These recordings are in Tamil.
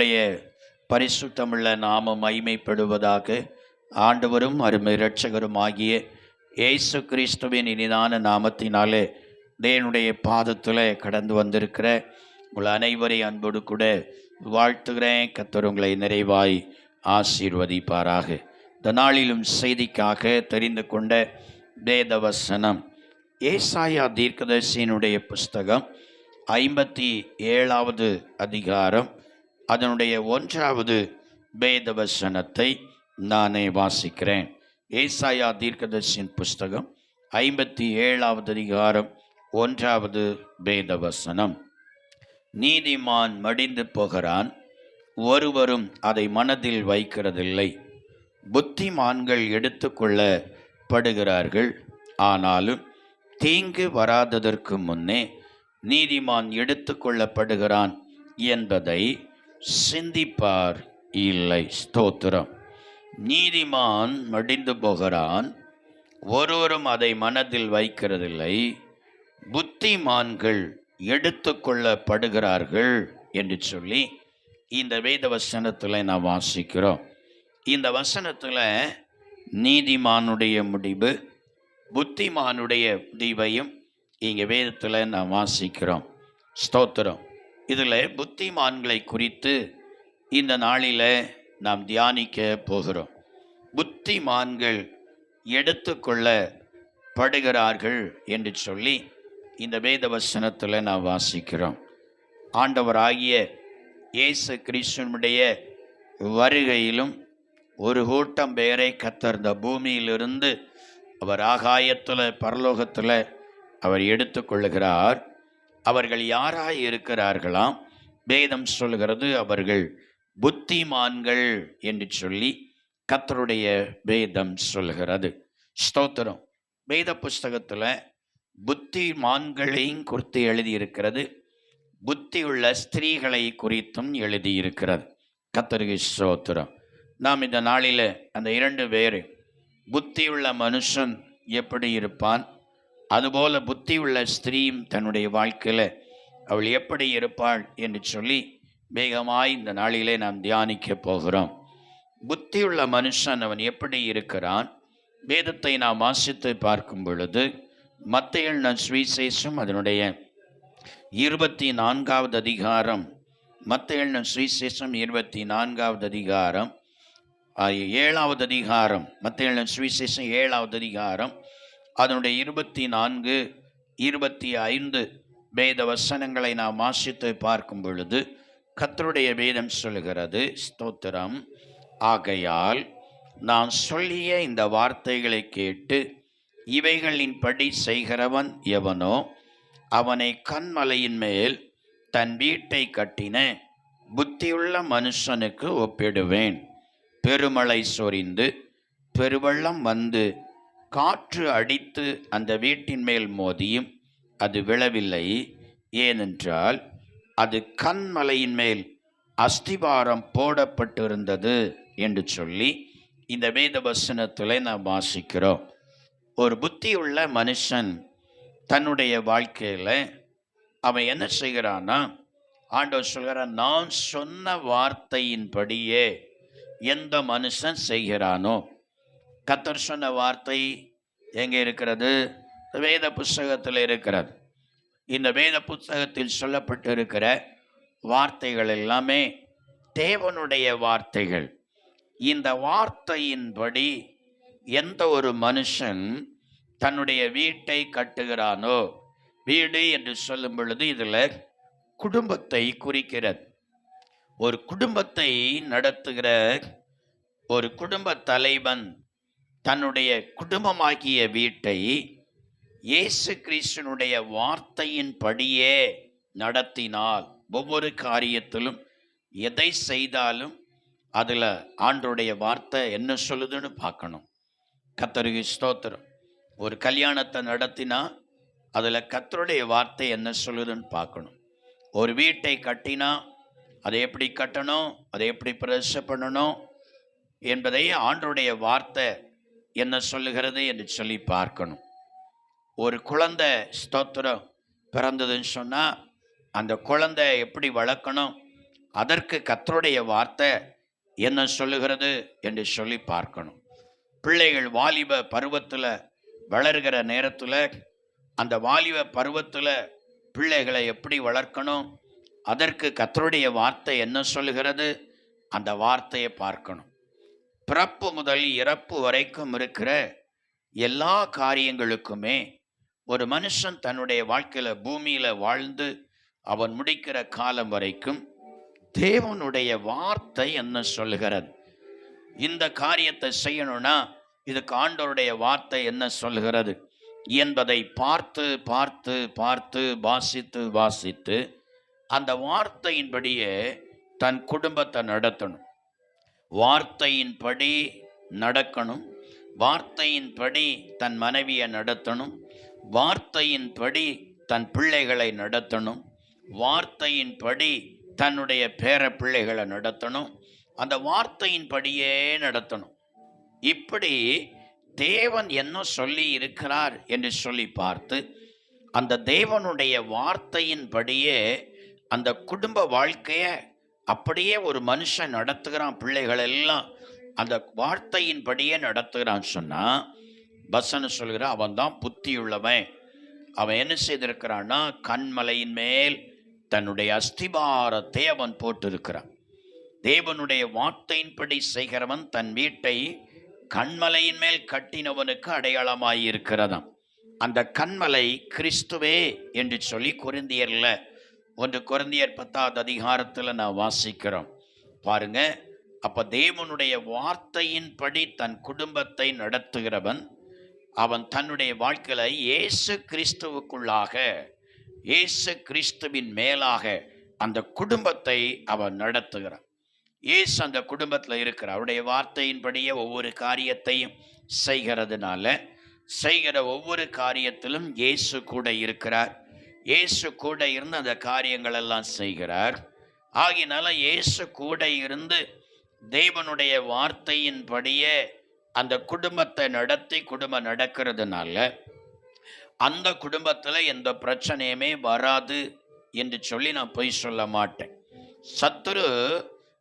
உம்முடைய பரிசுத்தமுள்ள நாமம் மைமைப்படுவதாக ஆண்டவரும் அருமை இரட்சகரும் ஆகிய இயேசு கிறிஸ்துவின் இனிதான நாமத்தினாலே தேவனுடைய பாதத்தில் கடந்து வந்திருக்கிற உங்கள் அனைவரையும் அன்போடு கூட வாழ்த்துகிறேன். கத்தருங்களை உங்களை நிறைவாய் ஆசீர்வதிப்பாராக. இந்த நாளிலும் செய்திக்காக தெரிந்து கொண்ட வேதவசனம் ஏசாயா தீர்க்கதர்சியினுடைய புஸ்தகம் ஐம்பத்தி ஏழாவது அதிகாரம் அதனுடைய ஒன்றாவது வேதவசனத்தை நானே வாசிக்கிறேன். ஏசாயா தீர்க்கதர்சியின் புஸ்தகம் ஐம்பத்தி ஏழாவது அதிகாரம் ஒன்றாவது வேதவசனம். நீதிமான் மடிந்து போகிறான் ஒருவரும் அதை மனதில் வைக்கிறதில்லை. புத்திமான்கள் எடுத்துக்கொள்ளப்படுகிறார்கள் ஆனாலும் தீங்கு வராததற்கு முன்னே நீதிமான் எடுத்துக்கொள்ளப்படுகிறான் என்பதை சிந்திப்பார். இல்லை ஸ்தோத்திரம். நீதிமான் மடிந்து போகிறான். ஒருவரும் அதை மனதில் வைக்கிறதில்லை. புத்திமான்கள் எடுத்துக்கொள்ளப்படுகிறார்கள் என்று சொல்லி இந்த வேத வசனத்தில் நாம் வாசிக்கிறோம். இந்த வசனத்தில் நீதிமானுடைய முடிவு புத்திமானுடைய முடிவையும் இங்கே வேதத்தில் நாம் வாசிக்கிறோம். ஸ்தோத்திரம். இதில் புத்திமான்களை குறித்து இந்த நாளில் நாம் தியானிக்க போகிறோம். புத்திமான்கள் எடுத்துக்கொள்ளப்படுகிறார்கள் என்று சொல்லி இந்த வேத வசனத்தில் நாம் வாசிக்கிறோம். ஆண்டவராகிய இயேசு கிறிஸ்துவனுடைய வருகையிலும் ஒரு கூட்டம் பேரை கத்தர்ந்த பூமியிலிருந்து அவர் ஆகாயத்தில் பரலோகத்தில் அவர் எடுத்துக்கொள்கிறார் அவர்கள் யாராக இருக்கிறார்களாம் வேதம் சொல்கிறது அவர்கள் புத்திமான்கள் என்று சொல்லி கத்தருடைய வேதம் சொல்கிறது ஸ்தோத்திரம். வேத புஸ்தகத்தில் புத்திமான்களையும் குறித்து எழுதியிருக்கிறது. புத்தியுள்ள ஸ்திரீகளை குறித்தும் எழுதியிருக்கிறது. கத்தருக்கு ஸ்தோத்திரம். நாம் இந்த நாளில் அந்த இரண்டு பேர் புத்தியுள்ள மனுஷன் எப்படி இருப்பான்? அதுபோல புத்தியுள்ள ஸ்திரீயும் தன்னுடைய வாழ்க்கையில் அவள் எப்படி இருப்பாள் என்று சொல்லி வேகமாய் இந்த நாளிலே நாம் தியானிக்க போகிறோம். புத்தியுள்ள மனுஷன் அவன் எப்படி இருக்கிறான்? வேதத்தை நாம் வாசித்து பார்க்கும் பொழுது மத்தையில் நான் சுவிசேஷம் அதனுடைய இருபத்தி நான்காவது அதிகாரம். மத்தையில் நான் சுவிசேஷம் இருபத்தி நான்காவது அதிகாரம் ஏழாவது அதிகாரம். மத்தையில் சுவிசேஷம் ஏழாவது அதிகாரம். அதனுடைய இருபத்தி நான்கு இருபத்தி ஐந்து வேத வசனங்களை நாம் வாசித்து பார்க்கும் பொழுது கத்தருடைய வேதம் சொல்கிறது ஸ்தோத்திரம். ஆகையால் நான் சொல்லிய இந்த வார்த்தைகளை கேட்டு இவைகளின்படி செய்கிறவன் எவனோ அவனை கண்மலையின் மேல் தன் வீட்டை கட்டின புத்தியுள்ள மனுஷனுக்கு ஒப்பிடுவேன். பெருமழை சொரிந்து பெருவெள்ளம் வந்து காற்று அடித்து அந்த வீட்டின் மேல் மோதியும் அது விழவில்லை. ஏனென்றால் அது கண்மலையின் மேல் அஸ்திபாரம் போடப்பட்டிருந்தது என்று சொல்லி இந்த வேத வசனத்தில் நாம் வாசிக்கிறோம். ஒரு புத்தியுள்ள மனுஷன் தன்னுடைய வாழ்க்கையில் அவன் என்ன செய்கிறான்னா ஆண்டவர் சொல்கிறான் நான் சொன்ன வார்த்தையின்படியே எந்த மனுஷன் செய்கிறானோ கத்தர் சொன்ன வார்த்தை எங்கே இருக்கிறது? வேத புஸ்தகத்தில் இருக்கிறது. இந்த வேத புஸ்தகத்தில் சொல்லப்பட்டிருக்கிற வார்த்தைகள் எல்லாமே தேவனுடைய வார்த்தைகள். இந்த வார்த்தையின்படி எந்த ஒரு மனுஷன் தன்னுடைய வீட்டை கட்டுகிறானோ வீடு என்று சொல்லும் பொழுது இதில் குடும்பத்தை குறிக்கிறது. ஒரு குடும்பத்தை நடத்துகிற ஒரு குடும்ப தலைவன் தன்னுடைய குடும்பமாகிய வீட்டை இயேசு கிறிஸ்தனுடைய வார்த்தையின் படியே நடத்தினால் ஒவ்வொரு காரியத்திலும் எதை செய்தாலும் அதில் ஆண்டுடைய வார்த்தை என்ன சொல்லுதுன்னு பார்க்கணும். கத்தருக்கு ஸ்தோத்திரம். ஒரு கல்யாணத்தை நடத்தினா அதில் கத்தருடைய வார்த்தை என்ன சொல்லுதுன்னு பார்க்கணும். ஒரு வீட்டை கட்டினா அதை எப்படி கட்டணும் அதை எப்படி பிரதிஷ்டை பண்ணணும் என்பதை ஆண்டுடைய வார்த்தை என்ன சொல்லுகிறது என்று சொல்லி பார்க்கணும். ஒரு குழந்தை ஸ்தோத்திரம் பிறந்ததுன்னு சொன்னால் அந்த குழந்தை எப்படி வளர்க்கணும்? அதற்கு கத்தருடைய வார்த்தை என்ன சொல்லுகிறது என்று சொல்லி பார்க்கணும். பிள்ளைகள் வாலிப பருவத்தில் வளர்கிற நேரத்தில் அந்த வாலிப பருவத்தில் பிள்ளைகளை எப்படி வளர்க்கணும்? அதற்கு கத்தருடைய வார்த்தை என்ன சொல்லுகிறது? அந்த வார்த்தையை பார்க்கணும். பிறப்பு முதல் இறப்பு வரைக்கும் இருக்கிற எல்லா காரியங்களுக்குமே ஒரு மனுஷன் தன்னுடைய வாழ்க்கையில் பூமியில் வாழ்ந்து அவன் முடிக்கிற காலம் வரைக்கும் தேவனுடைய வார்த்தை என்ன சொல்லுகிறது? இந்த காரியத்தை செய்யணும்னா இதுக்கு ஆண்டோருடைய வார்த்தை என்ன சொல்லுகிறது? என்பதை பார்த்து பார்த்து பார்த்து வாசித்து வாசித்து அந்த வார்த்தையின்படியே தன் குடும்பத்தை நடத்தணும். வார்த்தையின்படி நடக்கணும். வார்த்தையின்படி தன் மனைவியை நடத்தணும். வார்த்தையின்படி தன் பிள்ளைகளை நடத்தணும். வார்த்தையின்படி தன்னுடைய பேர பிள்ளைகளை நடத்தணும். அந்த வார்த்தையின்படியே நடத்தணும். இப்படி தேவன் என்ன சொல்லி இருக்கிறார் என்று சொல்லி பார்த்து அந்த தேவனுடைய வார்த்தையின்படியே அந்த குடும்ப வாழ்க்கையை அப்படியே ஒரு மனுஷன் நடத்துகிறான் பிள்ளைகள் எல்லாம் அந்த வார்த்தையின்படியே நடத்துகிறான் சொன்னா பஸ்ஸன்னு சொல்கிற அவன் தான் புத்தியுள்ளவன். அவன் என்ன செய்திருக்கிறான்னா கண்மலையின் மேல் தன்னுடைய அஸ்திபாரத்தை அவன் போட்டிருக்கிறான். தேவனுடைய வார்த்தையின்படி செய்கிறவன் தன் வீட்டை கண்மலையின் மேல் கட்டினவனுக்கு அடையாளமாயிருக்கிறதாம். அந்த கண்மலை கிறிஸ்துவே என்று சொல்லி குறிந்தியர்ல ஒன்று குருந்தியர் பத்தாவது அதிகாரத்தில் நான் வாசிக்கிறோம். பாருங்க அப்ப தேவனுடைய வார்த்தையின்படி தன் குடும்பத்தை நடத்துகிறவன் அவன் தன்னுடைய வாழ்க்கையில இயேசு கிறிஸ்துவுக்குள்ளாக இயேசு கிறிஸ்துவின் மேலாக அந்த குடும்பத்தை அவன் நடத்துகிறான். இயேசு அந்த குடும்பத்தில் இருக்கிறார். அவருடைய வார்த்தையின்படியே ஒவ்வொரு காரியத்தையும் செய்கிறதுனால செய்கிற ஒவ்வொரு காரியத்திலும் இயேசு கூட இருக்கிறார். இயேசு கூட இருந்து அந்த காரியங்கள் எல்லாம் செய்கிறார். ஆகினால இயேசு கூட இருந்து தேவனுடைய வார்த்தையின்படியே அந்த குடும்பத்தை நடத்தி குடும்பம் நடக்கிறதுனால அந்த குடும்பத்தில் எந்த பிரச்சனையுமே வராது என்று சொல்லி நான் பொய் சொல்ல மாட்டேன். சத்துரு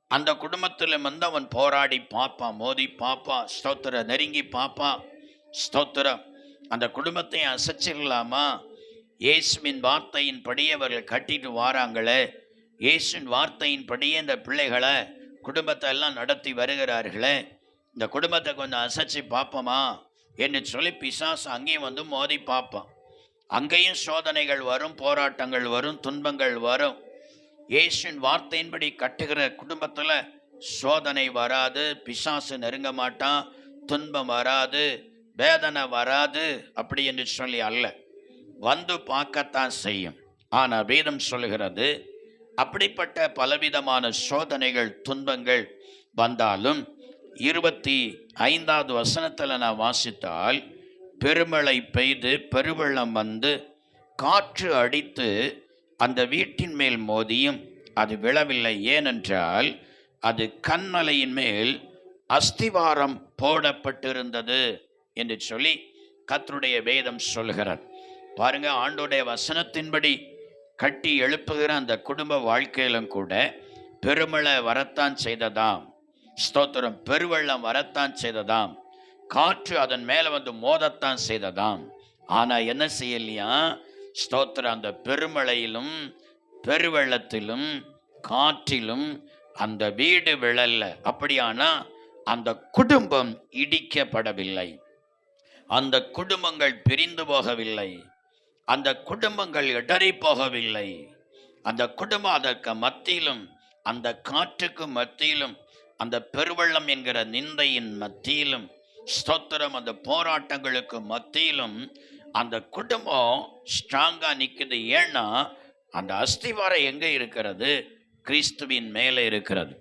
அந்த குடும்பத்தில் வந்து அவன் போராடி பார்ப்பான் மோதி பார்ப்பான் ஸ்தோத்திர நெருங்கி பார்ப்பான். ஸ்தோத்திரம். அந்த குடும்பத்தை அசைச்சிடலாமா? இயேசுவின் வார்த்தையின்படி அவர்கள் கட்டிட்டு வாராங்களே இயேசுவின் வார்த்தையின்படியே இந்த பிள்ளைகளை குடும்பத்தை எல்லாம் நடத்தி வருகிறார்களே இந்த குடும்பத்தை கொஞ்சம் அசைச்சு பார்ப்போமா என்று சொல்லி பிசாசு அங்கேயும் வந்து மோதி பார்ப்பான். அங்கேயும் சோதனைகள் வரும் போராட்டங்கள் வரும் துன்பங்கள் வரும். இயேசுவின் வார்த்தையின்படி கட்டுகிற குடும்பத்தில் சோதனை வராது பிசாசு நெருங்க மாட்டான் துன்பம் வராது வேதனை வராது அப்படி என்று சொல்லி அல்ல. வந்து பார்க்கத்தான் செய்யும். ஆனால் வேதம் சொல்லுகிறது அப்படிப்பட்ட பலவிதமான சோதனைகள் துன்பங்கள் வந்தாலும் இருபத்தி ஐந்தாவது வசனத்தில் நான் வாசித்தால் பெருமழை பெய்து பெருவெள்ளம் வந்து காற்று அடித்து அந்த வீட்டின் மேல் மோதியும் அது விழவில்லை. ஏனென்றால் அது கண்மலையின் மேல் அஸ்திவாரம் போடப்பட்டிருந்தது என்று சொல்லி கத்தருடைய வேதம் சொல்கிறார் பாருங்க ஆண்டோடைய வசனத்தின்படி கட்டி எழுப்புகிற அந்த குடும்ப வாழ்க்கையிலும் கூட பெருமழை வரத்தான் செய்ததாம். ஸ்தோத்திரம் பெருவெள்ளம் வரத்தான் செய்ததாம். காற்று அதன் மேலே வந்து மோதத்தான் செய்ததாம். ஆனால் என்ன செய்யலையா? ஸ்தோத்திரம் அந்த பெருமழையிலும் பெருவெள்ளத்திலும் காற்றிலும் அந்த வீடு விழல்ல. அப்படியானா அந்த குடும்பம் இடிக்கப்படவில்லை. அந்த குடும்பங்கள் பிரிந்து போகவில்லை. அந்த குடும்பங்கள் இடறி போகவில்லை. அந்த குடும்பம் அதற்கு மத்தியிலும் அந்த காற்றுக்கு மத்தியிலும் அந்த பெருவெள்ளம் என்கிற நிந்தையின் மத்தியிலும் ஸ்தோத்திரம் அந்த போராட்டங்களுக்கு மத்தியிலும் அந்த குடும்பம் ஸ்ட்ராங்காக நிற்குது ஏன்னா அந்த அஸ்திவாரம் எங்கே இருக்கிறது? கிறிஸ்துவின் மேலே இருக்கிறது.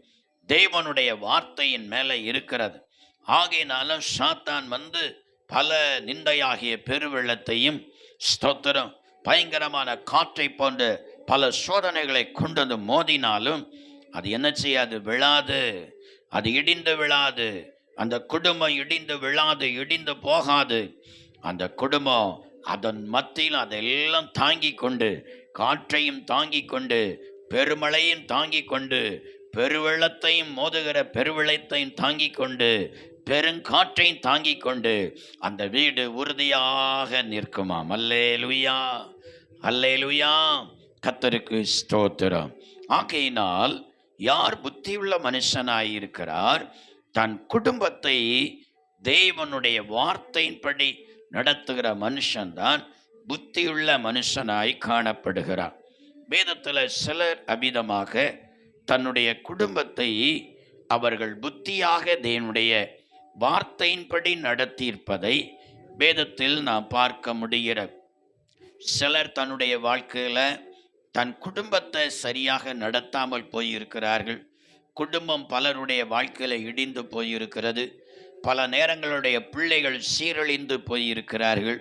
தேவனுடைய வார்த்தையின் மேலே இருக்கிறது. ஆகையினாலும் சாத்தான் வந்து பல நிந்தையாகிய பெருவெள்ளத்தையும் ஸ்தோத்திரம். பயங்கரமான காற்றை போன்ற பல சோதனைகளை கொண்டு வந்து மோதினாலும் அது என்ன செய்யாது? விழாது. அது இடிந்து விழாது. அந்த குடும்பம் இடிந்து விழாது இடிந்து போகாது. அந்த குடும்பம் அதன் மத்தியில் அதெல்லாம் தாங்கி கொண்டு காற்றையும் தாங்கி கொண்டு பெருமழையும் தாங்கிக் கொண்டு பெருவெள்ளத்தையும் மோதுகிற பெருவெள்ளத்தையும் தாங்கிக் கொண்டு பெருங்காற்றையும் தாங்கிக் கொண்டு அந்த வீடு உறுதியாக நிற்குமாம். அல்லே லுயா அல்லே லுயா கத்தருக்கு ஸ்தோத்திரம். ஆகையினால் யார் புத்தியுள்ள மனுஷனாய் இருக்கிறார் தன் குடும்பத்தை தேவனுடைய வார்த்தையின்படி நடத்துகிற மனுஷன்தான் புத்தியுள்ள மனுஷனாய் காணப்படுகிறார். வேதத்தில் சிலர் அபிதமாக தன்னுடைய குடும்பத்தை அவர்கள் புத்தியாக தேவனுடைய வார்த்தையின்படி நடத்தியிருப்பதை வேதத்தில் நாம் பார்க்க முடிகிற சிலர் தன்னுடைய வாழ்க்கையில் தன் குடும்பத்தை சரியாக நடத்தாமல் போயிருக்கிறார்கள். குடும்பம் பலருடைய வாழ்க்கையில் இடிந்து போயிருக்கிறது. பல நேரங்களுடைய பிள்ளைகள் சீரழிந்து போயிருக்கிறார்கள்.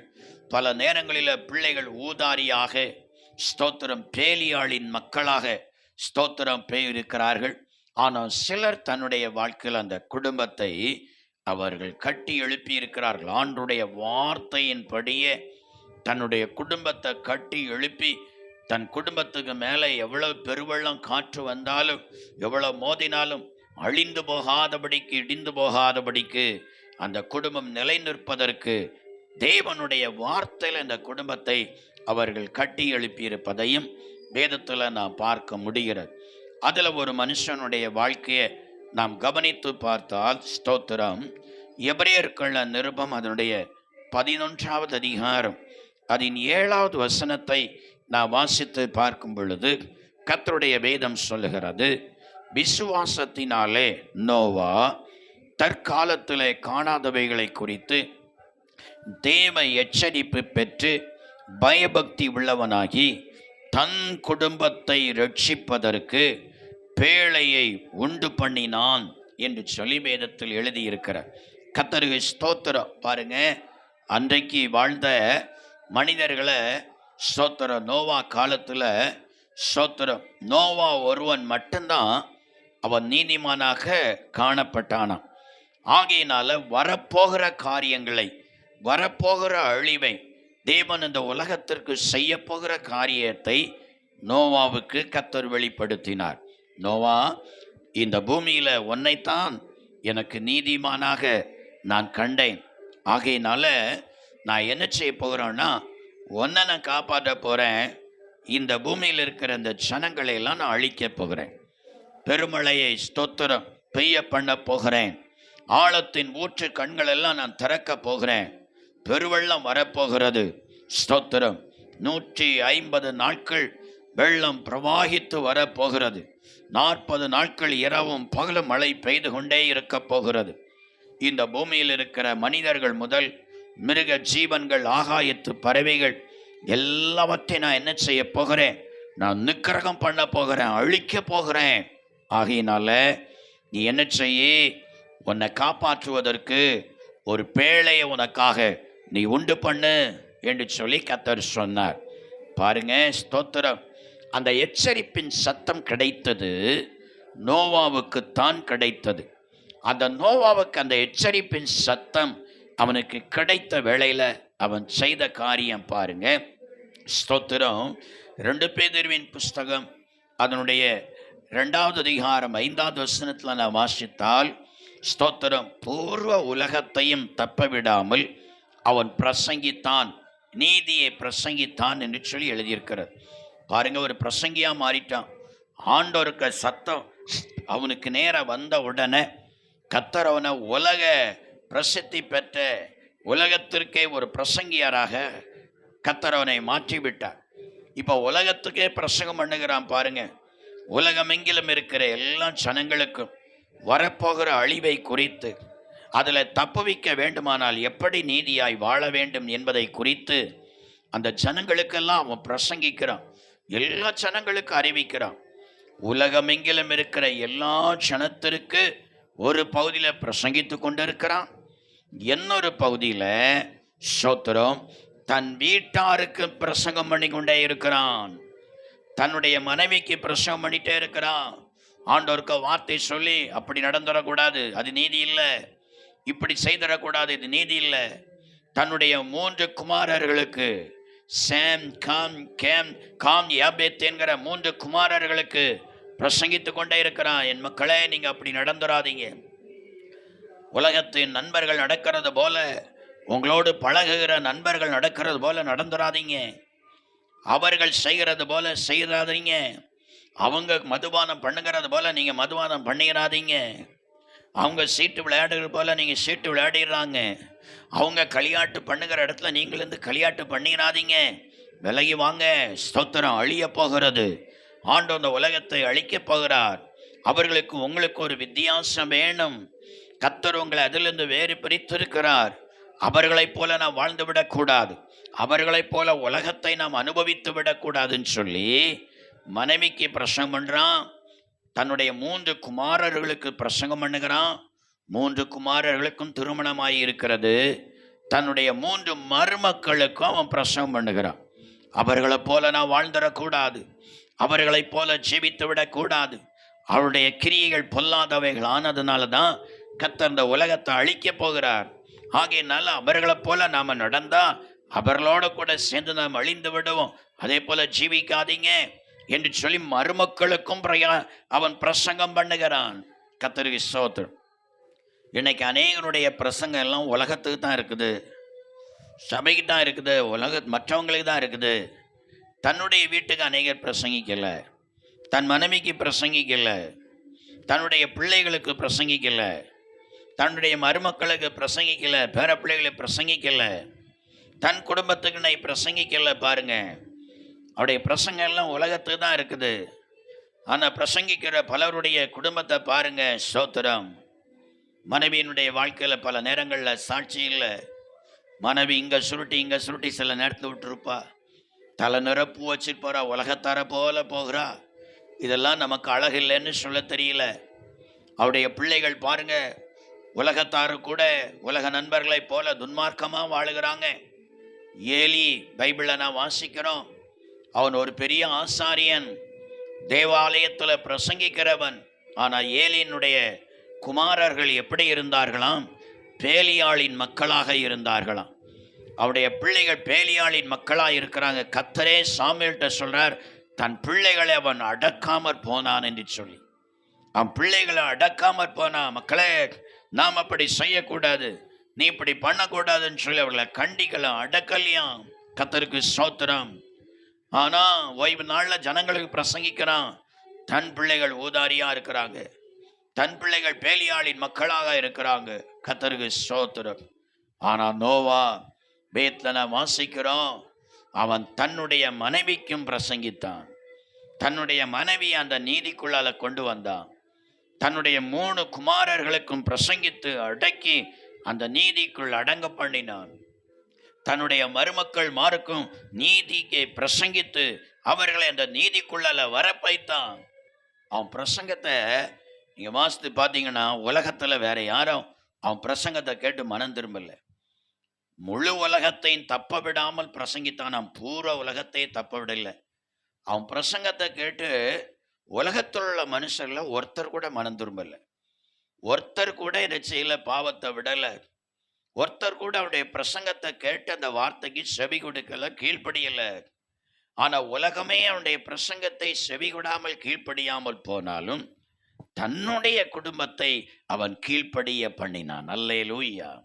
பல நேரங்களில் பிள்ளைகள் ஊதாரியாக ஸ்தோத்திரம் பேலியாளின் மக்களாக ஸ்தோத்திரம் போயிருக்கிறார்கள். ஆனால் சிலர் தன்னுடைய வாழ்க்கையில் அந்த குடும்பத்தை அவர்கள் கட்டி எழுப்பி இருக்கிறார்கள் ஆண்டுடைய வார்த்தையின்படியே தன்னுடைய குடும்பத்தை கட்டி எழுப்பி தன் குடும்பத்துக்கு மேலே எவ்வளவு பெருவெள்ளம் காற்று வந்தாலும் எவ்வளவு மோதினாலும் அழிந்து போகாதபடிக்கு இடிந்து போகாதபடிக்கு அந்த குடும்பம் நிலை நிற்பதற்கு தேவனுடைய வார்த்தையில் இந்த குடும்பத்தை அவர்கள் கட்டி எழுப்பியிருப்பதையும் வேதத்தில் நாம் பார்க்க முடிகிறது. அதில் ஒரு மனுஷனுடைய வாழ்க்கையை நாம் கவனித்து பார்த்தால் ஸ்தோத்திரம். எபிரேயர்கள நிருபம் அதனுடைய பதினொன்றாவது அதிகாரம். அதன் ஏழாவது வசனத்தை நான் வாசித்து பார்க்கும் பொழுது கத்தருடைய வேதம் சொல்லுகிறது. விசுவாசத்தினாலே நோவா தற்காலத்திலே காணாதவைகளை குறித்து தேவ எச்சரிப்பு பெற்று பயபக்தி உள்ளவனாகி தன் குடும்பத்தை ரட்சிப்பதற்கு பேழையை உண்டு பண்ணினான் என்று சொல்லி வேதத்தில் எழுதியிருக்கிறார் கத்தருக்கு ஸ்தோத்திரம். பாருங்க அன்றைக்கு வாழ்ந்த மனிதர்களை ஸ்தோத்திரம். நோவா காலத்தில் ஸ்தோத்திரம். நோவா ஒருவன் மட்டும்தான் அவன் நீதிமானாக காணப்பட்டானான் ஆகையினால வரப்போகிற காரியங்களை வரப்போகிற அழிவை தேவன் இந்த உலகத்திற்கு செய்யப்போகிற காரியத்தை நோவாவுக்கு கத்தர் வெளிப்படுத்தினார். நோவா இந்த பூமியில் உன்னைத்தான் எனக்கு நீதிமானாக நான் கண்டேன். ஆகையினால நான் என்ன செய்ய போகிறேன்னா உன்னை நான் காப்பாற்ற போகிறேன் இந்த பூமியில் இருக்கிற இந்த ஜனங்களை எல்லாம் நான் அழிக்க போகிறேன். பெருமழையை ஸ்தோத்திரம் பெய்ய பண்ண போகிறேன். ஆழத்தின் ஊற்று கண்களெல்லாம் நான் திறக்க போகிறேன். பெருவெள்ளம் வரப்போகிறது. ஸ்தோத்திரம். நூற்றி ஐம்பது நாட்கள் வெள்ளம் பிரவாகித்து வரப்போகிறது. நாற்பது நாட்கள் இரவும் பகலும் மழை பெய்து கொண்டே இருக்க போகிறது. இந்த பூமியில் இருக்கிற மனிதர்கள் முதல் மிருக ஜீவன்கள் ஆகாயத்து பறவைகள் எல்லாவற்றையும் நான் என்ன செய்ய போகிறேன்? நான் நிக்கிரகம் பண்ண போகிறேன் அழிக்க போகிறேன். ஆகையினால நீ என்ன செய்ய? உன்னை காப்பாற்றுவதற்கு ஒரு பேழையை உனக்காக நீ உண்டு பண்ணு என்று சொல்லி கத்தர் சொன்னார். பாருங்க ஸ்தோத்திரம். அந்த எச்சரிப்பின் சத்தம் கிடைத்தது நோவாவுக்கு தான் கிடைத்தது. அந்த நோவாவுக்கு அந்த எச்சரிப்பின் சத்தம் அவனுக்கு கிடைத்த வேளையில் அவன் செய்த காரியம் பாருங்க. ஸ்தோத்திரம். ரெண்டு பேதர்வின் புஸ்தகம் அதனுடைய ரெண்டாவது அதிகாரம் ஐந்தாவது வசனத்தில் நான் வாசித்தால் ஸ்தோத்திரம் பூர்வ உலகத்தையும் தப்ப விடாமல் அவன் பிரசங்கித்தான் நீதியை பிரசங்கித்தான் என்று சொல்லி எழுதியிருக்கிறது. பாருங்க ஒரு பிரசங்கியா மாறிட்டான். ஆண்டோருக்கு சத்தம். அவனுக்கு நேராக வந்த உடனே கத்தர் அவனை உலக பிரசித்தி பெற்ற உலகத்திற்கே ஒரு பிரசங்கியராக கத்தர் அவனை மாற்றி இப்போ உலகத்துக்கே பிரசங்கம் பண்ணுகிறான் பாருங்க. உலகமெங்கிலும் இருக்கிற எல்லா ஜனங்களுக்கும் வரப்போகிற அழிவை குறித்து அதில் தப்புவிக்க வேண்டுமானால் எப்படி நீதியாய் வாழ வேண்டும் என்பதை குறித்து அந்த ஜனங்களுக்கெல்லாம் அவன் பிரசங்கிக்கிறான். எல்லா ஜனங்களுக்கு அறிவிக்கிறான். உலகமெங்கிலும் இருக்கிற எல்லா ஜனத்திற்கு ஒரு பகுதியில் பிரசங்கித்து கொண்டிருக்கிறான். இன்னொரு பகுதியில் சோத்திரம் தன் வீட்டாருக்கு பிரசங்கம் பண்ணி கொண்டே இருக்கிறான். தன்னுடைய மனைவிக்கு பிரசவம் பண்ணிட்டே இருக்கிறான். ஆண்டோருக்கு வார்த்தை சொல்லி அப்படி நடந்துடக்கூடாது அது நீதி இல்லை. இப்படி செய்திடக்கூடாது இது நீதி இல்லை. தன்னுடைய மூன்று குமாரர்களுக்கு சேம் காம் கேம் காம் யாபேத் என்கிற மூன்று குமாரர்களுக்கு பிரசங்கித்து கொண்டே இருக்கிறான். என் மக்களே நீங்கள் அப்படி நடந்துராதீங்க. உலகத்தின் நண்பர்கள் நடக்கிறது போல உங்களோடு பழகுகிற நண்பர்கள் நடக்கிறது போல நடந்துராதீங்க. அவர்கள் செய்கிறது போல செய்யாதீங்க அவங்க மதுபானம் பண்ணுகிறது போல நீங்கள் மதுபானம் பண்ணிடாதீங்க அவங்க சீட்டு விளையாடுகிற போல் நீங்கள் சீட்டு விளையாடிடுறாங்க. அவங்க களியாட்டு பண்ணுகிற இடத்துல நீங்கள் இருந்து களியாட்டு பண்ணிடாதீங்க விலகி வாங்க. ஸ்தோத்திரம் அழிய போகிறது. ஆண்டு அந்த உலகத்தை அழிக்கப் போகிறார். அவர்களுக்கு உங்களுக்கு ஒரு வித்தியாசம் வேணும். கத்தர் உங்களை அதிலிருந்து வேறு பிரித்திருக்கிறார். அவர்களைப் போல நாம் வாழ்ந்து விடக்கூடாது. அவர்களைப் போல உலகத்தை நாம் அனுபவித்து விடக்கூடாதுன்னு சொல்லி மனைவிக்கு பிரசனம் பண்ணுறான் தன்னுடைய மூன்று குமாரர்களுக்கு பிரசங்கம் பண்ணுகிறான். மூன்று குமாரர்களுக்கும் திருமணமாகி இருக்கிறது. தன்னுடைய மூன்று மருமக்களுக்கும் அவன் பிரசங்கம் பண்ணுகிறான். அவர்களைப் போல நான் வாழ்ந்துடக்கூடாது. அவர்களைப் போல ஜீவித்து விடக்கூடாது. அவருடைய கிரியைகள் பொல்லாதவைகள் ஆனதுனால தான் கத்தர் இந்த உலகத்தை அழிக்கப் போகிறார். ஆகையினால அவர்களைப் போல நாம் நடந்தால் அவர்களோட கூட சேர்ந்து நாம் அழிந்து விடுவோம். அதே போல ஜீவிக்காதீங்க. என்று சொல்லி மருமக்களுக்கும் பிரயா அவன் பிரசங்கம் பண்ணுகிறான். கத்தருக்கு ஸ்தோத்திரம் இன்னைக்கு அநேகருடைய பிரசங்கம் எல்லாம் உலகத்துக்கு தான் இருக்குது. சபைக்கு தான் இருக்குது. உலக மற்றவங்களுக்கு தான் இருக்குது. தன்னுடைய வீட்டுக்கு அநேகர் பிரசங்கிக்கலை. தன் மனைவிக்கு பிரசங்கிக்கலை. தன்னுடைய பிள்ளைகளுக்கு பிரசங்கிக்கலை. தன்னுடைய மருமக்களுக்கு பிரசங்கிக்கலை. பேர பிள்ளைகளை பிரசங்கிக்கலை. தன் குடும்பத்துக்கு நான் பிரசங்கிக்கலை பாருங்கள் அவருடைய பிரசங்கெல்லாம் உலகத்துக்கு தான் இருக்குது. ஆனால் பிரசங்கிக்கிற பலருடைய குடும்பத்தை பாருங்க சோத்திரம். மனைவியினுடைய வாழ்க்கையில் பல நேரங்களில் சாட்சி இல்லை. மனைவி இங்கே சுருட்டி இங்கே சுருட்டி சில நேரத்தில் விட்டுருப்பா. தலை நிரப்பு வச்சுட்டு போகிறா உலகத்தார போல போகிறா. இதெல்லாம் நமக்கு அழகு இல்லைன்னு சொல்ல தெரியல. அவருடைய பிள்ளைகள் பாருங்க உலகத்தாரு கூட உலக நண்பர்களைப் போல துன்மார்க்கமாக வாழுகிறாங்க. ஏலி பைபிளை நான் வாசிக்கிறோம். அவன் ஒரு பெரிய ஆசாரியன் தேவாலயத்தில் பிரசங்கிக்கிறவன். ஆனால் ஏலியினுடைய குமாரர்கள் எப்படி இருந்தார்களாம்? பேலியாளின் மக்களாக இருந்தார்களாம். அவருடைய பிள்ளைகள் பேலியாளின் மக்களாக இருக்கிறாங்க. கத்தரே சாமியல்கிட்ட சொல்கிறார் தன் பிள்ளைகளை அவன் அடக்காமற் போனான் என்று சொல்லி. அவன் பிள்ளைகளை அடக்காமற் போனான் மக்களே நாம் அப்படி செய்யக்கூடாது. நீ இப்படி பண்ணக்கூடாதுன்னு சொல்லி அவர்களை கண்டிக்கலாம் அடக்கலையாம். கத்தருக்கு சோத்திரம் ஆனா ஓய்வு நாள்ல ஜனங்களுக்கு பிரசங்கிக்கிறான். தன் பிள்ளைகள் ஊதாரியா இருக்கிறாங்க. தன் பிள்ளைகள் பேலியாளின் மக்களாக இருக்கிறாங்க. கத்தருக்கு சோத்திரம் ஆனா நோவா வேத்துல வாசிக்கிறோம். அவன் தன்னுடைய மனைவிக்கும் பிரசங்கித்தான். தன்னுடைய மனைவி அந்த நீதிக்குள்ளால கொண்டு வந்தான். தன்னுடைய மூணு குமாரர்களுக்கும் பிரசங்கித்து அடக்கி அந்த நீதிக்குள் அடங்க பண்ணினான். தன்னுடைய மருமக்கள் மாருக்கும் நீதிக்கு பிரசங்கித்து அவர்களை அந்த நீதிக்குள்ளால வரப்பைத்தான். அவன் பிரசங்கத்தை நீங்கள் வாசித்து பார்த்தீங்கன்னா உலகத்தில் வேற யாரும் அவன் பிரசங்கத்தை கேட்டு மனம் திரும்பல. முழு உலகத்தையும் தப்ப விடாமல் பிரசங்கித்தான். அவன் பூர்வ உலகத்தை தப்ப விடல. அவன் பிரசங்கத்தை கேட்டு உலகத்தில் உள்ள மனுஷர்ல ஒருத்தர் கூட மனம் திரும்பல. ஒருத்தர் கூட இதை செய்யல பாவத்தை விடலை. ஒருத்தர் கூட அவருடைய பிரசங்கத்தை கேட்டு அந்த வார்த்தைக்கு செவி கொடுக்கல கீழ்ப்படியலை. ஆனால் உலகமே அவனுடைய பிரசங்கத்தை செவி கொடாமல் கீழ்ப்படியாமல் போனாலும் தன்னுடைய குடும்பத்தை அவன் கீழ்ப்படிய பண்ணினான். அல்லேலூயா.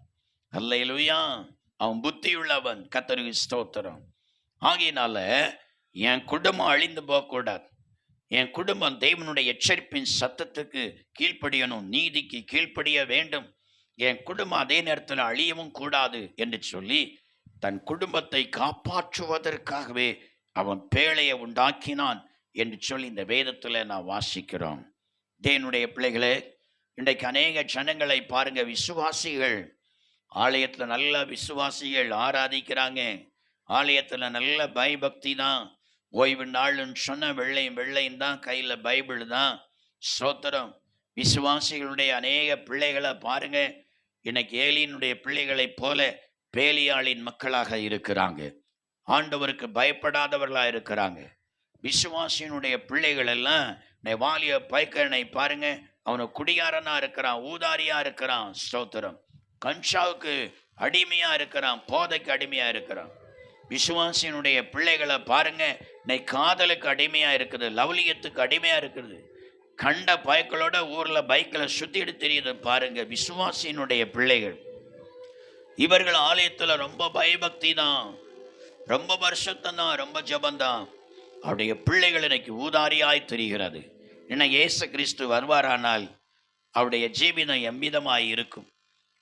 அல்லேலூயா. அவன் புத்தியுள்ளவன். கத்தருக்கு ஸ்தோத்திரம். ஆகையினால என் குடும்பம் அழிந்து போகக்கூடாது. என் குடும்பம் தெய்வனுடைய எச்சரிப்பின் சத்தத்துக்கு கீழ்ப்படியணும் நீதிக்கு கீழ்ப்படிய வேண்டும். என் குடும்பம் அதே நேரத்தில் அழியவும் கூடாது என்று சொல்லி தன் குடும்பத்தை காப்பாற்றுவதற்காகவே அவன் பேழையை உண்டாக்கினான் என்று சொல்லி இந்த வேதத்தில் நான் வாசிக்கிறோம். தேனுடைய பிள்ளைகளே இன்றைக்கு அநேக ஜனங்களை பாருங்க விசுவாசிகள். ஆலயத்தில் நல்ல விசுவாசிகள் ஆராதிக்கிறாங்க. ஆலயத்தில் நல்ல பயபக்தி தான். ஓய்வு நாள்னு சொன்ன வெள்ளையும் வெள்ளையும் தான் கையில் பைபிள் தான். சோத்திரம் விசுவாசிகளுடைய அநேக பிள்ளைகளை பாருங்க. இன்னைக்கு ஏலியினுடைய பிள்ளைகளைப் போல பேலியாளின் மக்களாக இருக்கிறாங்க. ஆண்டவருக்கு பயப்படாதவர்களாக இருக்கிறாங்க. விசுவாசியினுடைய பிள்ளைகள் எல்லாம் வாலிய பைக்கனை பாருங்க. அவனை குடியாரனா இருக்கிறான் ஊதாரியா இருக்கிறான் ஸ்தோத்திரம். கன்ஷாவுக்கு அடிமையா இருக்கிறான் போதைக்கு அடிமையா இருக்கிறான். விசுவாசியினுடைய பிள்ளைகளை பாருங்க. இன்னைக்கு காதலுக்கு அடிமையா இருக்குது லவ்லியத்துக்கு அடிமையா இருக்குது. கண்ட பயக்களோட ஊரில் பைக்கில் சுற்றிட்டு தெரியுது பாருங்கள் விசுவாசியினுடைய பிள்ளைகள். இவர்கள் ஆலயத்தில் ரொம்ப பயபக்தி தான் ரொம்ப வருஷத்தம் தான் ரொம்ப ஜபந்தான். அவருடைய பிள்ளைகள் எனக்கு ஊதாரியாய் தெரிகிறது. என்ன இயேசு கிறிஸ்து வருவாரானால் அவருடைய ஜீவிதம் எவ்விதமாய் இருக்கும்?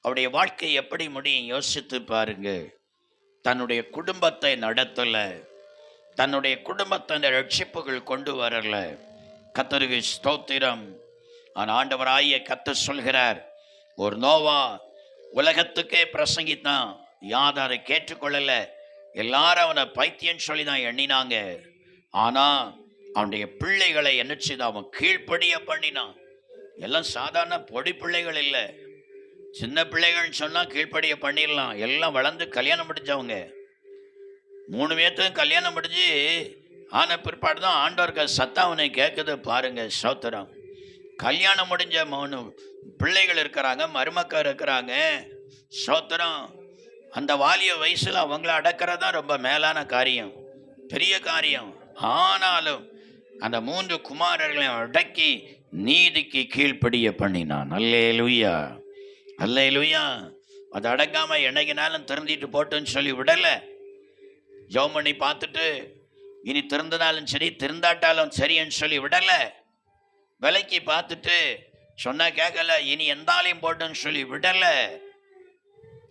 அவருடைய வாழ்க்கை எப்படி முடியும்? யோசித்து பாருங்க. தன்னுடைய குடும்பத்தை நடத்தலை. தன்னுடைய குடும்பத்தை அந்த ரட்சிப்புகள் கொண்டு வரல. கத்தருக்கு ஸ்தோத்திரம். ஆனா ஆண்டவராகிய கத்த சொல்கிறார் ஒரு நோவா உலகத்துக்கே பிரசங்கித்தான் யாரும் அதை கேட்டுக்கொள்ளலை? எல்லாரும் அவனை பைத்தியம் சொல்லி தான் எண்ணினாங்க. ஆனால் அவனுடைய பிள்ளைகளை என்ன தான் அவன் கீழ்ப்படிய பண்ணினான் எல்லாம் சாதாரண பொடி பிள்ளைகள் இல்லை. சின்ன பிள்ளைகள்னு சொன்னால் கீழ்ப்படிய பண்ணிடலாம். எல்லாம் வளர்ந்து கல்யாணம் முடிஞ்சவங்க. மூணு பேர்த்துக்கும் கல்யாணம் முடிஞ்சு ஆன பிற்பாடு தான் ஆண்டோர்கள் சத்தாவனை கேட்குது பாருங்க சோத்திரம். கல்யாணம் முடிஞ்ச மூணு பிள்ளைகள் இருக்கிறாங்க மருமக்கள் இருக்கிறாங்க சோத்திரம். அந்த வாலிய வயசில் அவங்கள அடக்கிறது தான் ரொம்ப மேலான காரியம் பெரிய காரியம். ஆனாலும் அந்த மூன்று குமாரர்களையும் அடக்கி நீதிக்கு கீழ்ப்படிய பண்ணினான். அல்லே லுய்யா அல்லே லுய்யா அது அடக்காமல் என்னைக்குனாலும் திறந்திட்டு போட்டுன்னு சொல்லி விடலை. ஜெபம் பண்ணி பார்த்துட்டு இனி திறந்தனாலும் சரி திறந்தாட்டாலும் சரின்னு சொல்லி விடலை. விலைக்கு பார்த்துட்டு சொன்னா கேட்கல இனி எந்தாலையும் போட்டுன்னு சொல்லி விடலை.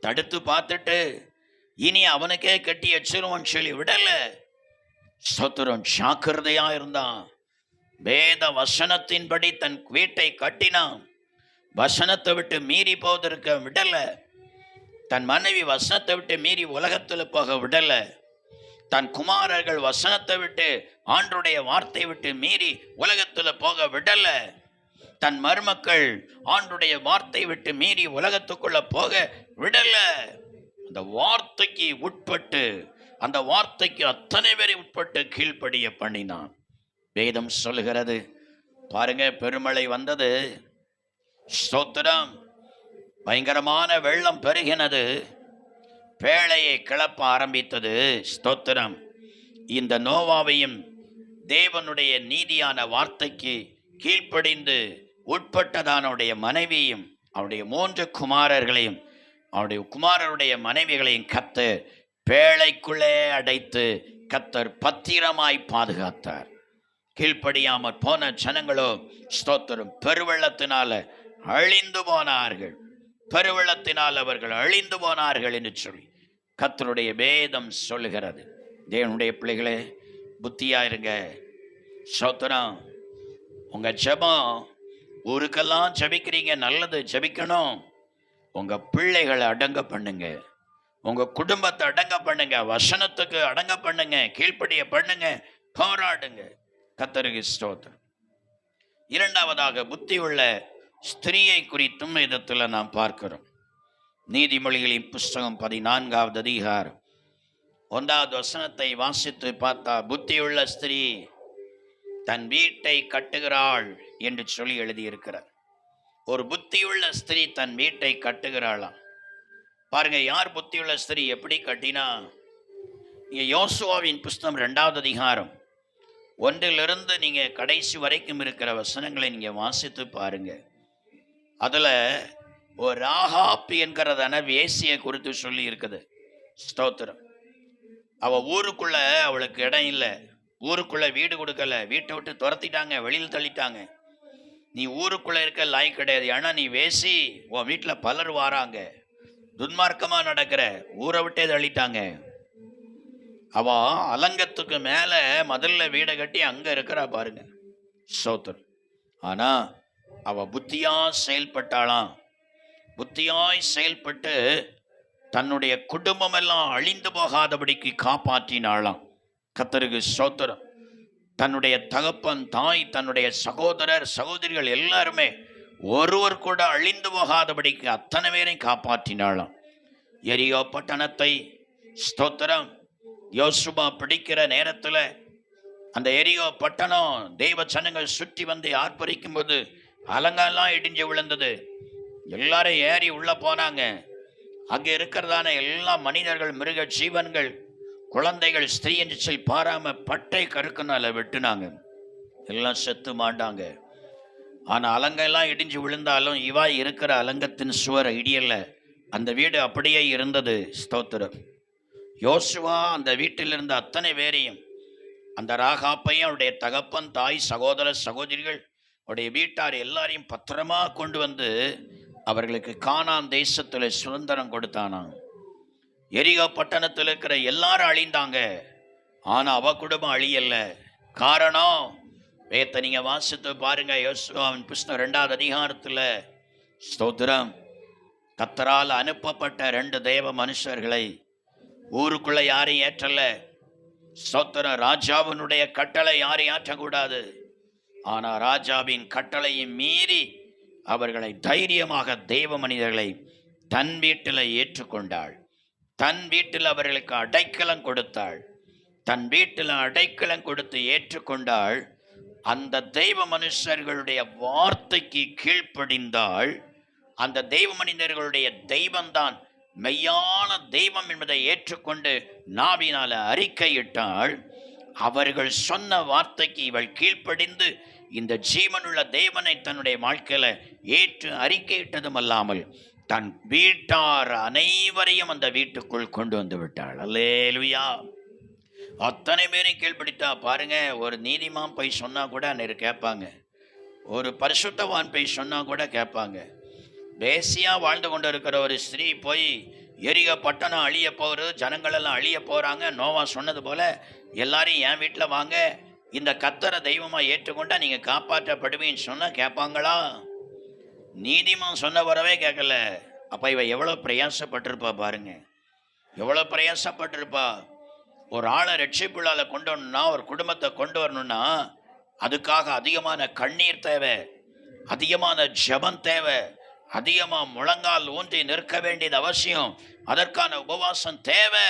தடுத்து பார்த்துட்டு இனி அவனுக்கே கட்டி வச்சிருவோன்னு சொல்லி விடலை. ஸ்தோத்திரம் ஜாக்கிரதையா இருந்தான். வேத வசனத்தின்படி தன் வீட்டை கட்டினான். வசனத்தை விட்டு மீறி போவதற்கு விடலை. தன் மனைவி வசனத்தை விட்டு மீறி உலகத்தில் போக விடலை. தன் குமாரர்கள் வசனத்தை விட்டு ஆண்டுடைய வார்த்தை விட்டு மீறி உலகத்தில் போக விடல. தன் மருமக்கள் ஆண்டுடைய வார்த்தை விட்டு மீறி உலகத்துக்குள்ள போக விடல. அந்த வார்த்தைக்கு உட்பட்டு அந்த வார்த்தைக்கு அத்தனை பேரை உட்பட்டு கீழ்ப்படிய பண்ணினான். வேதம் சொல்லுகிறது பாருங்க பெருமழை வந்தது. ஸ்தோத்திரம். பயங்கரமான வெள்ளம் பெருகினது. பேழையை கிளப்ப ஆரம்பித்தது ஸ்தோத்திரம். இந்த நோவாவையும் தேவனுடைய நீதியான வார்த்தைக்கு கீழ்ப்படிந்து உட்பட்டதானுடைய மனைவியும் அவருடைய மூன்று குமாரர்களையும் அவருடைய குமாரருடைய மனைவிகளையும் கத்து பேழைக்குள்ளே அடைத்து கத்தர் பத்திரமாய் பாதுகாத்தார். கீழ்ப்படியாமற் போன ஜனங்களோ ஸ்தோத்திரம் பெருவெள்ளத்தினால அழிந்து போனார்கள். பெருவெள்ளத்தினால் அவர்கள் அழிந்து போனார்கள் என்று சொல்லி கத்தருடைய வேதம் சொல்லுகிறது. தேவனுடைய பிள்ளைகளே புத்தியா இருங்க. சோத்திரம் உங்க ஜபம் ஊருக்கெல்லாம் ஜபிக்கிறீங்க நல்லது ஜபிக்கணும். உங்க பிள்ளைகளை அடங்க பண்ணுங்க. உங்க குடும்பத்தை அடங்க பண்ணுங்க. வசனத்துக்கு அடங்க பண்ணுங்க. கீழ்ப்படிய பண்ணுங்க. போராடுங்க. கத்தருக்கு ஸ்தோத்திரம். இரண்டாவதாக புத்தி உள்ள ஸ்திரீயை குறித்தும் வேதத்தில் நாம் பார்க்கிறோம். நீதிமொழிகளின் புஸ்தகம் பதினான்காவது அதிகாரம். ஒன்றாவது வசனத்தை வாசித்து பார்த்தா புத்தியுள்ள ஸ்திரீ தன் வீட்டை கட்டுகிறாள் என்று சொல்லி எழுதியிருக்கிறார். ஒரு புத்தியுள்ள ஸ்திரீ தன் வீட்டை கட்டுகிறாளாம். பாருங்க யார் புத்தியுள்ள ஸ்திரீ? எப்படி கட்டினா இங்க யோசுவாவின் புஸ்தகம் ரெண்டாவது அதிகாரம். ஒன்றிலிருந்து நீங்கள் கடைசி வரைக்கும் இருக்கிற வசனங்களை நீங்கள் வாசித்து பாருங்கள் அதில் ஒரு ராகாப் என்கிறதான வேசியை குறித்து சொல்லி இருக்குது. ஸ்தோத்திரம். அவள் ஊருக்குள்ள அவளுக்கு இடம் இல்லை. ஊருக்குள்ளே வீடு கொடுக்கல. வீட்டை விட்டு துரத்திட்டாங்க. வெளியில் தள்ளிட்டாங்க. நீ ஊருக்குள்ளே இருக்க லாய் கிடையாது. ஏன்னா நீ வேசி உன் வீட்டில் பலர் வாராங்க. துன்மார்க்கமாக நடக்கிற. ஊரை விட்டே தள்ளிட்டாங்க. அவ அலங்கத்துக்கு மேலே முதல்ல வீடை கட்டி அங்கே இருக்கிறா பாருங்க. சோத்தர் ஆனால் அவ புத்தியா செயல்பட்டாளாம். புத்தியாய் செயல்பட்டு தன்னுடைய குடும்பம் எல்லாம் அழிந்து போகாதபடிக்கு காப்பாற்றினாளாம். கத்தருக்கு சோத்திரம் தன்னுடைய தகப்பன் தாய் தன்னுடைய சகோதரர் சகோதரிகள் எல்லாருமே ஒருவர் கூட அழிந்து போகாதபடிக்கு அத்தனை பேரையும் காப்பாற்றினாளாம். எரியோ பட்டணத்தை ஸ்தோத்திரம். யோசுபா பிடிக்கிற நேரத்தில் அந்த எரியோ பட்டணம் தெய்வ சனங்கள் சுற்றி வந்து ஆர்ப்பரிக்கும் போது அலங்கெல்லாம் இடிஞ்சு விழுந்தது. எல்லாரும் ஏறி உள்ள போனாங்க. அங்கே இருக்கிறதான எல்லா மனிதர்கள் மிருக ஜீவன்கள் குழந்தைகள் ஸ்திரீ என்று சொல்லி பாராம பட்டை கருக்குனால வெட்டுனாங்க. எல்லாம் செத்து மாட்டாங்க ஆனா அலங்கெல்லாம் இடிஞ்சு விழுந்தாலும் இவா இருக்கிற அலங்கத்தின் சுவரை இடியல அந்த வீடு அப்படியே இருந்தது. ஸ்தோத்திரம். யோசுவா அந்த வீட்டில் இருந்த அத்தனை பேரையும் அந்த ராகாப்பையும் அவருடைய தகப்பன் தாய் சகோதர சகோதரிகள் அவருடைய வீட்டார் எல்லாரையும் பத்திரமா கொண்டு வந்து அவர்களுக்கு கானான் தேசத்தில் சுதந்திரம் கொடுத்தானாம். எரிகோ பட்டணத்தில் இருக்கிற எல்லாரும் அழிந்தாங்க. ஆனால் அவ குடும்பம் அழியல. காரணம் வேத்த நீங்கள் வாசித்து பாருங்க யோசுவாவின் புஸ்தகம் ரெண்டாவது அதிகாரத்தில் ஸ்தோத்திரம். கத்தரால் அனுப்பப்பட்ட ரெண்டு தேவ மனுஷர்களை ஊருக்குள்ளே யாரையும் ஏற்றலை. ஸ்தோத்திரம் ராஜாவினுடைய கட்டளை யாரையும் ஆற்றக்கூடாது ஆனா ராஜாவின் கட்டளையை மீறி அவர்களை தைரியமாக தெய்வ மனிதர்களை தன் வீட்டில் ஏற்றுக்கொண்டாள். தன் வீட்டில் அவர்களுக்கு அடைக்கலம் கொடுத்தாள். தன் வீட்டில் அடைக்கலம் கொடுத்து ஏற்றுக்கொண்டாள். அந்த தெய்வ மனுஷர்களுடைய வார்த்தைக்கு கீழ்ப்படிந்தாள். அந்த தெய்வ மனிதர்களுடைய தெய்வம்தான் மெய்யான தெய்வம் என்பதை ஏற்றுக்கொண்டு நாவினால அறிக்கையிட்டாள். அவர்கள் சொன்ன வார்த்தைக்கு இவள் கீழ்ப்படிந்து இந்த ஜீவனுள்ள தேவனை தன்னுடைய வாழ்க்கையில் ஏற்று அறிக்கையிட்டதும் அல்லாமல் தன் வீட்டார் அனைவரையும் அந்த வீட்டுக்குள் கொண்டு வந்து விட்டாள். அல்லேலுயா. அத்தனை பேரையும் கீழ்ப்படித்தா பாருங்க ஒரு நீதிமான் போய் சொன்னால் கூட அன்னைக்கு கேட்பாங்க. ஒரு பரிசுத்தவான் போய் சொன்னால் கூட கேட்பாங்க. பேசியாக வாழ்ந்து கொண்டு இருக்கிற ஒரு ஸ்திரீ போய் எரிக பட்டணம் அழிய போகிறது ஜனங்களெல்லாம் அழிய போகிறாங்க நோவா சொன்னது போல் எல்லாரையும் என் வீட்டில் வாங்க இந்த கத்தரை தெய்வமாக ஏற்றுக்கொண்டா நீங்கள் காப்பாற்றப்படுவீன்னு சொன்னால் கேட்பாங்களா? நீதிமான் சொன்ன வரவே கேட்கல. அப்போ இவ எவ்வளோ பிரயாசப்பட்டிருப்பா பாருங்க. எவ்வளோ பிரயாசப்பட்டிருப்பா. ஒரு ஆளை ரட்சிப்புள்ளால் கொண்டு வரணும்னா ஒரு குடும்பத்தை கொண்டு வரணும்னா அதுக்காக அதிகமான கண்ணீர் தேவை அதிகமான ஜபம் தேவை. அதிகமாக முழங்கால் ஊன்றி நிற்க வேண்டியது அவசியம். அதற்கான உபவாசம் தேவை.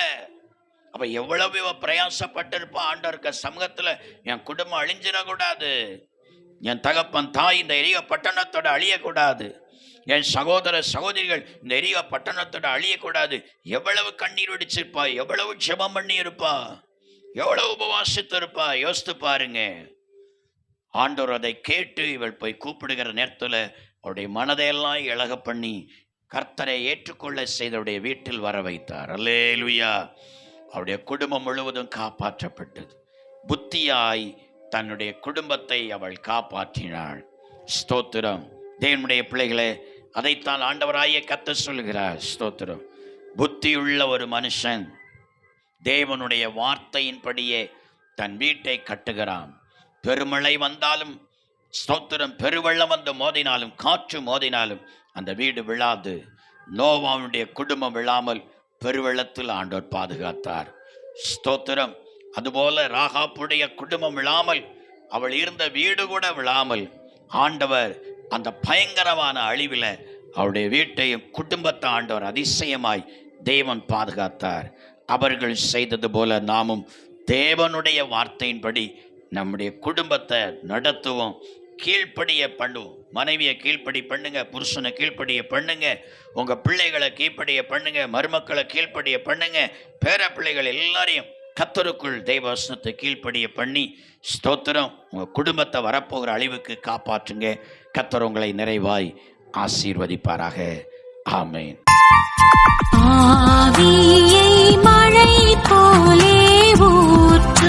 அப்போ எவ்வளவு இவ பிரயாசப்பட்டிருப்பா? ஆண்டவர்க்க சமூகத்தில் என் குடும்பம் அழிஞ்சிடக்கூடாது. என் தகப்பன் தாய் இந்த எரிய பட்டணத்தோட அழியக்கூடாது. என் சகோதர சகோதரிகள் இந்த எரிய பட்டணத்தோட அழியக்கூடாது. எவ்வளவு கண்ணீர் வெடிச்சிருப்பா? எவ்வளவு ஜெபம் பண்ணி இருப்பா எவ்வளவு உபவாசித்து இருப்பா? யோசித்து பாருங்க. ஆண்டோர் அதை கேட்டு இவள் போய் கூப்பிடுகிற நேரத்தில் அவருடைய மனதையெல்லாம் இழக பண்ணி கர்த்தரை ஏற்றுக்கொள்ள செய்தவருடைய வீட்டில் வர வைத்தார். அல்லேலுயா. அவருடைய குடும்பம் முழுவதும் காப்பாற்றப்பட்டது. புத்தியாய் தன்னுடைய குடும்பத்தை அவள் காப்பாற்றினாள். ஸ்தோத்திரம். தேவனுடைய பிள்ளைகளே அதைத்தான் ஆண்டவராய கத்த சொல்கிறார் ஸ்தோத்திரம். புத்தியுள்ள ஒரு மனுஷன் தேவனுடைய வார்த்தையின்படியே தன் வீட்டை கட்டுகிறான். பெருமழை வந்தாலும் ஸ்தோத்திரம் பெருவெள்ளம் வந்து மோதினாலும் காற்று மோதினாலும் அந்த வீடு விழாது. நோவாவுடைய குடும்பம் விழாமல் பெருவெள்ளத்தில் ஆண்டோர் பாதுகாத்தார். ஸ்தோத்திரம். அதுபோல ராகாப்புடைய குடும்பம் விழாமல் அவள் இருந்த வீடு கூட விழாமல் ஆண்டவர் அந்த பயங்கரமான அழிவில் அவருடைய வீட்டையும் குடும்பத்தை ஆண்டவர் அதிசயமாய் தேவன் பாதுகாத்தார். அவர்கள் செய்தது போல நாமும் தேவனுடைய வார்த்தையின்படி நம்முடைய குடும்பத்தை நடத்துவோம். கீழ்ப்படிய பண்ணுவோம் மனைவியை கீழ்ப்படி பண்ணுங்க புருஷனை கீழ்ப்படிய பண்ணுங்க உங்க பிள்ளைகளை கீழ்ப்படிய பண்ணுங்க மருமக்களை கீழ்ப்படிய பண்ணுங்க பேர பிள்ளைகள் எல்லாரையும் கத்தருக்குள் தெய்வாசனத்தை கீழ்ப்படிய பண்ணி ஸ்தோத்திரம். உங்க குடும்பத்தை வரப்போகிற அழிவுக்கு காப்பாற்றுங்க. கத்தர் உங்களை நிறைவாய் ஆசீர்வதிப்பாராக. ஆமேன். மழை போலே ஊற்று